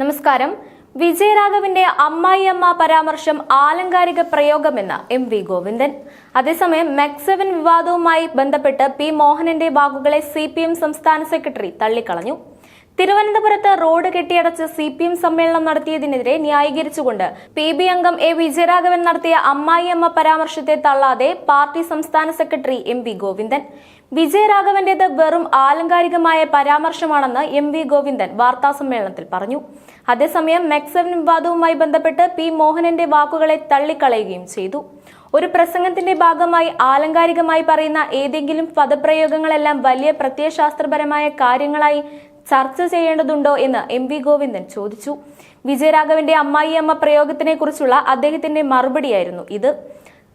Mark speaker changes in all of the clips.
Speaker 1: നമസ്കാരം. വിജയരാഘവന്റെ അമ്മായിയമ്മ പരാമർശം ആലങ്കാരിക പ്രയോഗമെന്ന് എം വി ഗോവിന്ദൻ. അതേസമയം മെക്സവൻ വിവാദവുമായി ബന്ധപ്പെട്ട് പി മോഹനന്റെ വാക്കുകളെ സി പി എം സംസ്ഥാന സെക്രട്ടറി തള്ളിക്കളഞ്ഞു. തിരുവനന്തപുരത്ത് റോഡ് കെട്ടിയടച്ച് സി പി എം സമ്മേളനം നടത്തിയതിനെതിരെ ന്യായീകരിച്ചുകൊണ്ട് പി ബി അംഗം എ വിജയരാഘവൻ നടത്തിയ അമ്മായിയമ്മ പരാമർശത്തെ തള്ളാതെ പാർട്ടി സംസ്ഥാന സെക്രട്ടറി എം വി ഗോവിന്ദൻ. വിജയരാഘവന്റേത് വെറും ആലങ്കാരികമായ പരാമർശമാണെന്ന് എം വി ഗോവിന്ദൻ വാർത്താസമ്മേളനത്തിൽ പറഞ്ഞു. അതേസമയം മെക്സവൻ വിവാദവുമായി ബന്ധപ്പെട്ട് പി മോഹനന്റെ വാക്കുകളെ തള്ളിക്കളയുകയും ചെയ്തു. ഒരു പ്രസംഗത്തിന്റെ ഭാഗമായി ആലങ്കാരികമായി പറയുന്ന ഏതെങ്കിലും പദപ്രയോഗങ്ങളെല്ലാം വലിയ പ്രത്യയശാസ്ത്രപരമായ കാര്യങ്ങളായി ചർച്ച ചെയ്യേണ്ടതുണ്ടോ എന്ന് എം വി ഗോവിന്ദൻ ചോദിച്ചു. വിജയരാഘവന്റെ അമ്മായിയമ്മ പ്രയോഗത്തിനെ കുറിച്ചുള്ള അദ്ദേഹത്തിന്റെ മറുപടിയായിരുന്നു ഇത്.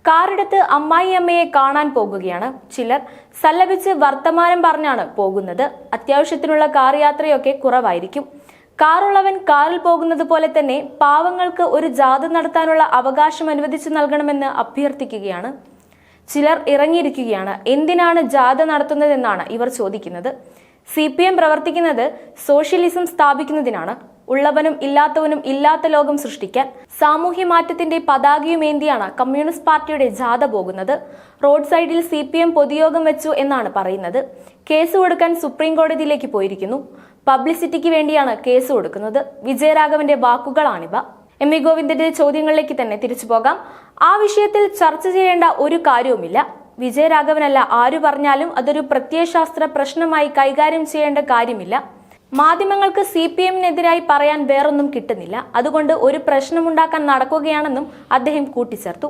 Speaker 1: കാറെടുത്ത് അമ്മായിയമ്മയെ കാണാൻ പോകുകയാണ്. ചിലർ സല്ലപിച്ച് വർത്തമാനം പറഞ്ഞാണ് പോകുന്നത്. അത്യാവശ്യത്തിനുള്ള കാർ യാത്രയൊക്കെ കുറവായിരിക്കും. കാറുള്ളവൻ കാറിൽ പോകുന്നത് പോലെ തന്നെ പാവങ്ങൾക്ക് ഒരു ജാഥ നടത്താനുള്ള അവകാശം അനുവദിച്ചു നൽകണമെന്ന് അഭ്യർത്ഥിക്കുകയാണ്. ചിലർ ഇറങ്ങിയിരിക്കുകയാണ്. എന്തിനാണ് ജാഥ നടത്തുന്നതെന്നാണ് ഇവർ ചോദിക്കുന്നത്. സി പി എം പ്രവർത്തിക്കുന്നത് സോഷ്യലിസം സ്ഥാപിക്കുന്നതിനാണ്. ഉള്ളവനും ഇല്ലാത്തവനും ഇല്ലാത്ത ലോകം സൃഷ്ടിക്കാൻ സാമൂഹ്യ മാറ്റത്തിന്റെ പതാകയുമേന്തിയാണ് കമ്മ്യൂണിസ്റ്റ് പാർട്ടിയുടെ ജാഥ പോകുന്നത്. റോഡ് സൈഡിൽ സി പി എം പൊതുയോഗം വെച്ചു എന്നാണ് പറയുന്നത്. കേസ് കൊടുക്കാൻ സുപ്രീം കോടതിയിലേക്ക് പോയിരിക്കുന്നു. പബ്ലിസിറ്റിക്ക് വേണ്ടിയാണ് കേസ് കൊടുക്കുന്നത്. വിജയരാഘവന്റെ വാക്കുകളാണിവ. എം വി ഗോവിന്ദന്റെ ചോദ്യങ്ങളിലേക്ക് തന്നെ തിരിച്ചു പോകാം. ആ വിഷയത്തിൽ ചർച്ച ചെയ്യേണ്ട ഒരു കാര്യവുമില്ല. വിജയരാഘവനല്ല ആരു പറഞ്ഞാലും അതൊരു പ്രത്യയശാസ്ത്ര പ്രശ്നമായി കൈകാര്യം ചെയ്യേണ്ട കാര്യമില്ല. മാധ്യമങ്ങൾക്ക് സി പി എമ്മിനെതിരായി പറയാൻ വേറൊന്നും കിട്ടുന്നില്ല. അതുകൊണ്ട് ഒരു പ്രശ്നമുണ്ടാക്കാൻ നടക്കുകയാണെന്നും അദ്ദേഹം കൂട്ടിച്ചേർത്തു.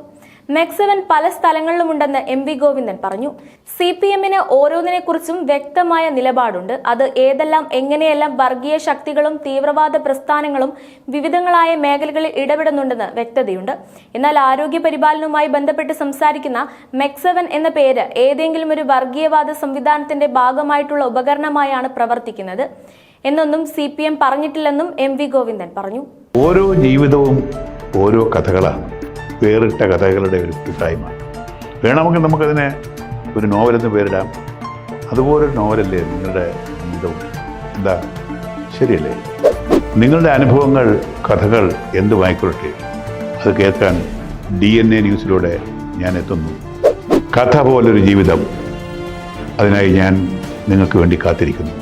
Speaker 1: മെക്സവൻ പല സ്ഥലങ്ങളിലുമുണ്ടെന്ന് എം വി ഗോവിന്ദൻ പറഞ്ഞു. സി പി എമ്മിന് ഓരോന്നിനെക്കുറിച്ചും വ്യക്തമായ നിലപാടുണ്ട്. അത് ഏതെല്ലാം എങ്ങനെയെല്ലാം വർഗീയ ശക്തികളും തീവ്രവാദ പ്രസ്ഥാനങ്ങളും വിവിധങ്ങളായ മേഖലകളിൽ ഇടപെടുന്നുണ്ടെന്ന് വ്യക്തതയുണ്ട്. എന്നാൽ ആരോഗ്യ പരിപാലനവുമായി ബന്ധപ്പെട്ട് സംസാരിക്കുന്ന മെക്സവൻ എന്ന പേര് ഏതെങ്കിലും ഒരു വർഗീയവാദ സംവിധാനത്തിന്റെ ഭാഗമായിട്ടുള്ള ഉപകരണമായാണ് പ്രവർത്തിക്കുന്നത്. എന്നൊന്നും സി പി എം പറഞ്ഞിട്ടില്ലെന്നും എം വി ഗോവിന്ദൻ പറഞ്ഞു.
Speaker 2: ഓരോ ജീവിതവും ഓരോ കഥകളാണ് വേറിട്ട കഥകളുടെ ഒരു കൂട്ടായ്മ വേണമെങ്കിൽ നമുക്കതിനെ ഒരു നോവലെന്ന് പേരിടാം. അതുപോലൊരു നോവലല്ലേ നിങ്ങളുടെ ജീവിതവും എന്താ? ശരിയല്ലേ? നിങ്ങളുടെ അനുഭവങ്ങൾ കഥകൾ എന്തുമായിക്കൊള്ളട്ടെ അത് കേൾക്കാൻ ഡി എൻ എ ന്യൂസിലൂടെ ഞാൻ എത്തുന്നു. കഥ പോലൊരു ജീവിതം. അതിനായി ഞാൻ നിങ്ങൾക്ക് വേണ്ടി കാത്തിരിക്കുന്നു.